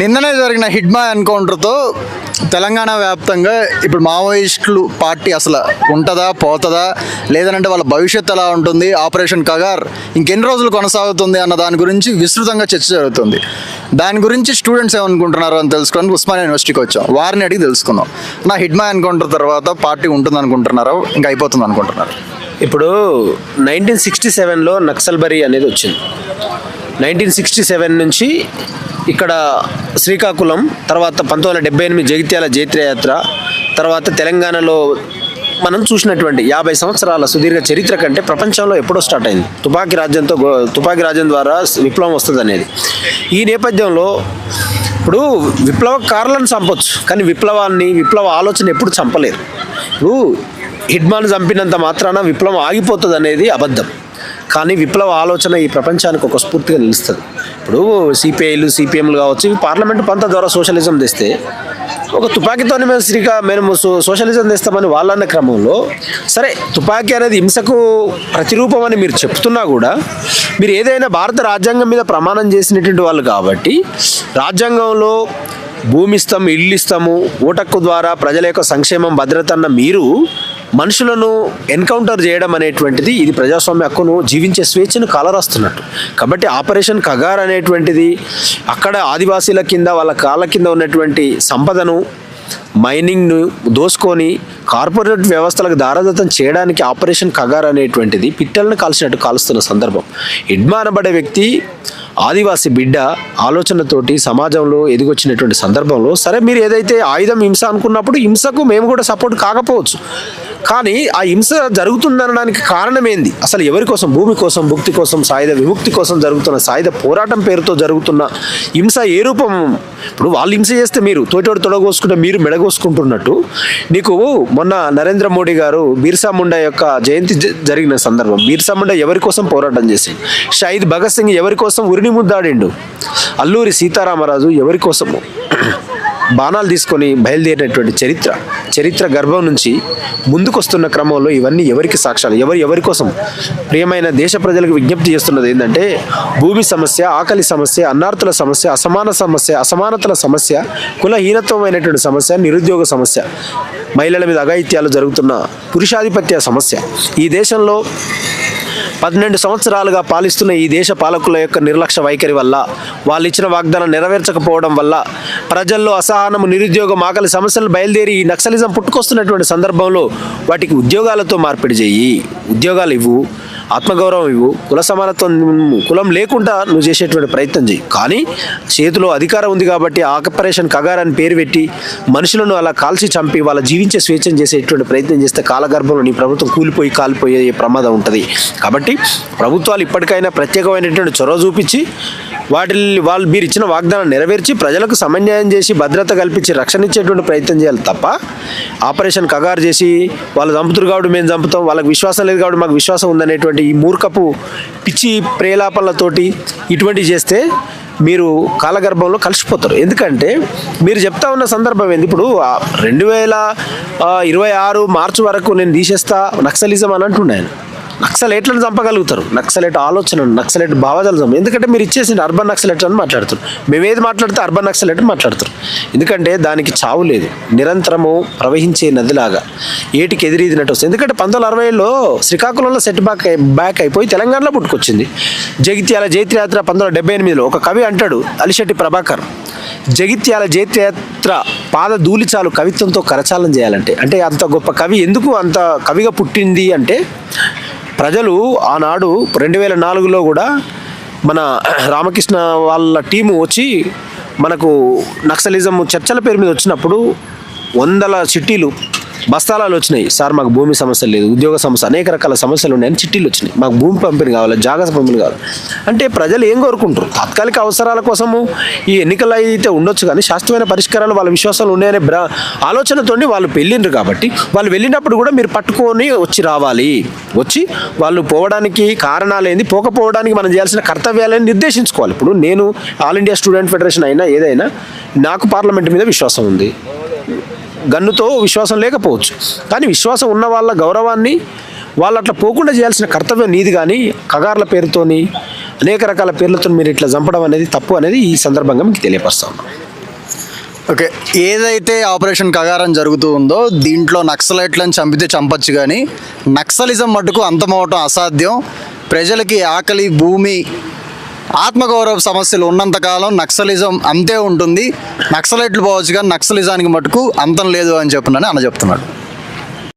నిన్ననే జరిగిన హిడ్మా ఎన్కౌంటర్తో తెలంగాణ వ్యాప్తంగా ఇప్పుడు మావోయిస్టులు పార్టీ అసలు ఉంటుందా పోతుందా? లేదనంటే వాళ్ళ భవిష్యత్తు ఎలా ఉంటుంది? ఆపరేషన్ కగార్ ఇంకెన్ని రోజులు కొనసాగుతుంది అన్న దాని గురించి విస్తృతంగా చర్చ జరుగుతుంది. దాని గురించి స్టూడెంట్స్ ఏమనుకుంటున్నారు అని తెలుసుకోవడానికి ఉస్మానియా యూనివర్సిటీకి వచ్చాం. వారిని అడిగి తెలుసుకుందాం. నా హిడ్మా ఎన్కౌంటర్ తర్వాత పార్టీ ఉంటుంది అనుకుంటున్నారా ఇంకా అయిపోతుంది అనుకుంటున్నారు ఇప్పుడు నైన్టీన్ సిక్స్టీ సెవెన్లో నక్సల్బరీ అనేది వచ్చింది. నైన్టీన్ సిక్స్టీ సెవెన్ నుంచి ఇక్కడ శ్రీకాకుళం తర్వాత పంతొమ్మిది వందల డెబ్బై ఎనిమిది జగిత్యాల జైత్రయాత్ర తర్వాత తెలంగాణలో మనం చూసినటువంటి యాభై సంవత్సరాల సుదీర్ఘ చరిత్ర కంటే ప్రపంచంలో ఎప్పుడో స్టార్ట్ అయింది. తుపాకీ రాజ్యంతో తుపాకీ రాజ్యం ద్వారా విప్లవం వస్తుంది అనేది ఈ నేపథ్యంలో ఇప్పుడు విప్లవకారులను చంపొచ్చు కానీ విప్లవాన్ని విప్లవ ఆలోచన ఎప్పుడు చంపలేరు ఇప్పుడు హిడ్మాన్ చంపినంత మాత్రాన విప్లవం ఆగిపోతుంది అనేది అబద్ధం. కానీ విప్లవ ఆలోచన ఈ ప్రపంచానికి ఒక స్ఫూర్తిగా నిలుస్తుంది. ఇప్పుడు సిపిఐలు సిపిఎంలు కావచ్చు ఇవి పార్లమెంటు పంత ద్వారా సోషలిజం తెస్తే ఒక తుపాకీతోనే మేము శ్రీకా మేము సో- సోషలిజం తెస్తామని వాళ్ళన్న క్రమంలో సరే తుపాకీ అనేది హింసకు ప్రతిరూపం అని మీరు చెప్తున్నా కూడా మీరు ఏదైనా భారత రాజ్యాంగం మీద ప్రమాణం చేసినటువంటి వాళ్ళు కాబట్టి రాజ్యాంగంలో భూమి ఇస్తాము ఇల్లు ఇస్తాము ఓటక్కు ద్వారా ప్రజల యొక్క సంక్షేమం భద్రత అన్న మీరు మనుషులను ఎన్కౌంటర్ చేయడం అనేటువంటిది ఇది ప్రజాస్వామ్య హక్కును జీవించే స్వేచ్ఛను కాలరాస్తున్నట్టు. కాబట్టి ఆపరేషన్ కగార్ అనేటువంటిది అక్కడ ఆదివాసీల కింద వాళ్ళ కాళ్ళ కింద ఉన్నటువంటి సంపదను మైనింగ్ను దోసుకొని కార్పొరేట్ వ్యవస్థలకు దారదత్తం చేయడానికి ఆపరేషన్ కగార్ అనేటువంటిది పిట్టలను కాల్చినట్టు కాలుస్తున్న సందర్భం. ఇడ్మా అనబడే వ్యక్తి ఆదివాసి బిడ్డ ఆలోచనతోటి సమాజంలో ఎదిగొచ్చినటువంటి సందర్భంలో సరే మీరు ఏదైతే ఆయుధం హింస అనుకున్నప్పుడు హింసకు మేము కూడా సపోర్ట్ కాకపోవచ్చు. కానీ ఆ హింస జరుగుతుందనడానికి కారణం ఏంది అసలు ఎవరి కోసం? భూమి కోసం భుక్తి కోసం సాయుధ విముక్తి కోసం జరుగుతున్న సాయుధ పోరాటం పేరుతో జరుగుతున్న హింస ఏ రూపం? ఇప్పుడు వాళ్ళు హింస చేస్తే మీరు తోటోడు తొడగోసుకుంటే మీరు మెడగోసుకుంటున్నట్టు నీకు మొన్న నరేంద్ర మోడీ గారు బీర్సా ముండా యొక్క జయంతి జ- జరిగిన సందర్భం. బీర్సా ముండా ఎవరి కోసం పోరాటం చేసిండు? షహీద్ భగత్ సింగ్ ఎవరి కోసం ఉరిని ముద్దాడిండు? అల్లూరి సీతారామరాజు ఎవరి కోసము? బాణాలు తీసుకొని బయలుదేరినటువంటి చరిత్ర చరిత్ర గర్భం నుంచి ముందుకొస్తున్న క్రమంలో ఇవన్నీ ఎవరికి సాక్ష్యాలు? ఎవరు ఎవరి కోసం? ప్రియమైన దేశ ప్రజలకు విజ్ఞప్తి చేస్తున్నది ఏంటంటే భూమి సమస్య ఆకలి సమస్య అన్నార్థుల సమస్య అసమాన సమస్య అసమానతల సమస్య కులహీనత్వమైనటువంటి సమస్య నిరుద్యోగ సమస్య మహిళల మీద అఘాయిత్యాలు జరుగుతున్న పురుషాధిపత్య సమస్య. ఈ దేశంలో పన్నెండు సంవత్సరాలుగా పాలిస్తున్న ఈ దేశ పాలకుల యొక్క నిర్లక్ష్య వైఖరి వల్ల వాళ్ళు ఇచ్చిన వాగ్దానం నెరవేర్చకపోవడం వల్ల ప్రజల్లో అసహనము నిరుద్యోగం ఆకలి సమస్యలు బయలుదేరి ఈ నక్సలిజం పుట్టుకొస్తున్నటువంటి సందర్భంలో వాటికి ఉద్యోగాలతో మార్పిడి చేయి. ఉద్యోగాలు ఇవ్వు ఆత్మగౌరవం ఇవ్వు కుల సమానత్వం కులం లేకుండా నువ్వు చేసేటువంటి ప్రయత్నం చేయి. కానీ చేతిలో అధికారం ఉంది కాబట్టి ఆపరేషన్ కగార్ అని పేరు పెట్టి మనుషులను అలా కాల్చి చంపి వాళ్ళ జీవించే స్వేచ్ఛను చేసేటువంటి ప్రయత్నం చేస్తే కాలగర్భంలో నీ ప్రభుత్వం కూలిపోయి కాలిపోయే ప్రమాదం ఉంటుంది. కాబట్టి ప్రభుత్వాలు ఇప్పటికైనా ప్రత్యేకమైనటువంటి చొరవ చూపించి వాటిని వాళ్ళు మీరు ఇచ్చిన వాగ్దానం నెరవేర్చి ప్రజలకు సమన్యాయం చేసి భద్రత కల్పించి రక్షణ ఇచ్చేటువంటి ప్రయత్నం చేయాలి తప్ప ఆపరేషన్ కగారు చేసి వాళ్ళు చంపుతురు కాబట్టి మేము చంపుతాం వాళ్ళకి విశ్వాసం లేదు కాబట్టి మాకు విశ్వాసం ఉందనేటువంటి ఈ మూర్ఖపు పిచ్చి ప్రేలాపనలతోటి ఇటువంటివి చేస్తే మీరు కాలగర్భంలో కలిసిపోతారు. ఎందుకంటే మీరు చెప్తా ఉన్న సందర్భం ఏంది? ఇప్పుడు రెండు వేల ఇరవై ఆరు మార్చి వరకు నేను తీసేస్తా నక్సలిజం అని అంటున్నాను నక్సలైట్లను చంపగలుగుతారు. నక్సలైట్ ఆలోచనలు నక్సలైట్ భావజాలు చంప ఎందుకంటే మీరు ఇచ్చేసి అర్బన్ నక్సలైట్ అని మాట్లాడుతారు మేము ఏది మాట్లాడితే అర్బన్ నక్సలైట్ మాట్లాడతారు ఎందుకంటే దానికి చావు లేదు. నిరంతరము ప్రవహించే నదిలాగా ఏటికి ఎదిరిదినట్టు వస్తుంది. ఎందుకంటే పంతొమ్మిది అరవైలో శ్రీకాకుళంలో సెట్ బ్యాక్ బ్యాక్ అయిపోయి తెలంగాణలో పుట్టుకొచ్చింది. జగిత్యాల జైత్రయాత్ర పంతొమ్మిది వందల డెబ్బై ఎనిమిదిలో ఒక కవి అంటాడు అలిశెట్టి ప్రభాకర్. జగిత్యాల జైత్రయాత్ర పాద ధూళిచాలు కవిత్వంతో కరచాలం చేయాలంటే అంటే అంత గొప్ప కవి ఎందుకు అంత కవిగా పుట్టింది అంటే ప్రజలు ఆనాడు రెండు వేల నాలుగులో కూడా మన రామకృష్ణ వాళ్ళ టీము వచ్చి మనకు నక్సలిజం చర్చల పేరు మీద వచ్చినప్పుడు వందల సిటీలు బస్తాలాలు వచ్చినాయి. సార్ మాకు భూమి సమస్య లేదు ఉద్యోగ సమస్య అనేక రకాల సమస్యలు ఉన్నాయని చిట్టీలు వచ్చినాయి. మాకు భూమి పంపిణీ కావాలి జాగ్రత్త పంపిణీ కావాలి. అంటే ప్రజలు ఏం కోరుకుంటారు? తాత్కాలిక అవసరాల కోసము ఈ ఎన్నికలు అయితే ఉండొచ్చు కానీ శాస్త్రమైన పరిష్కారాలు వాళ్ళ విశ్వాసాలు ఉన్నాయనే ఆలోచనతో వాళ్ళు వెళ్ళిండ్రు కాబట్టి వాళ్ళు వెళ్ళినప్పుడు కూడా మీరు పట్టుకొని వచ్చి రావాలి. వచ్చి వాళ్ళు పోవడానికి కారణాలు ఏంది? పోకపోవడానికి మనం చేయాల్సిన కర్తవ్యాలని నిర్దేశించుకోవాలి. ఇప్పుడు నేను ఆల్ ఇండియా స్టూడెంట్ ఫెడరేషన్ అయినా ఏదైనా నాకు పార్లమెంట్ మీద విశ్వాసం ఉంది. గన్నుతో విశ్వాసం లేకపోవచ్చు. కానీ విశ్వాసం ఉన్న వాళ్ళ గౌరవాన్ని వాళ్ళు అట్లా పోకుండా చేయాల్సిన కర్తవ్యం నీది కానీ కగార్ల పేరుతోని అనేక రకాల పేర్లతో మీరు ఇట్లా చంపడం అనేది తప్పు అనేది ఈ సందర్భంగా మీకు తెలియపరుస్తా ఉన్నాం. ఓకే ఏదైతే ఆపరేషన్ కగారం జరుగుతూ ఉందో దీంట్లో నక్సలైట్లను చంపితే చంపచ్చు కానీ నక్సలిజం మటుకు అంతమవటం అసాధ్యం. ప్రజలకి ఆకలి భూమి ఆత్మగౌరవ సమస్యలు ఉన్నంతకాలం నక్సలిజం అంతే ఉంటుంది. నక్సలైట్లు పోవచ్చు కానీ నక్సలిజానికి మటుకు అంతం లేదు అని చెప్పినని అన్న చెప్తున్నాడు.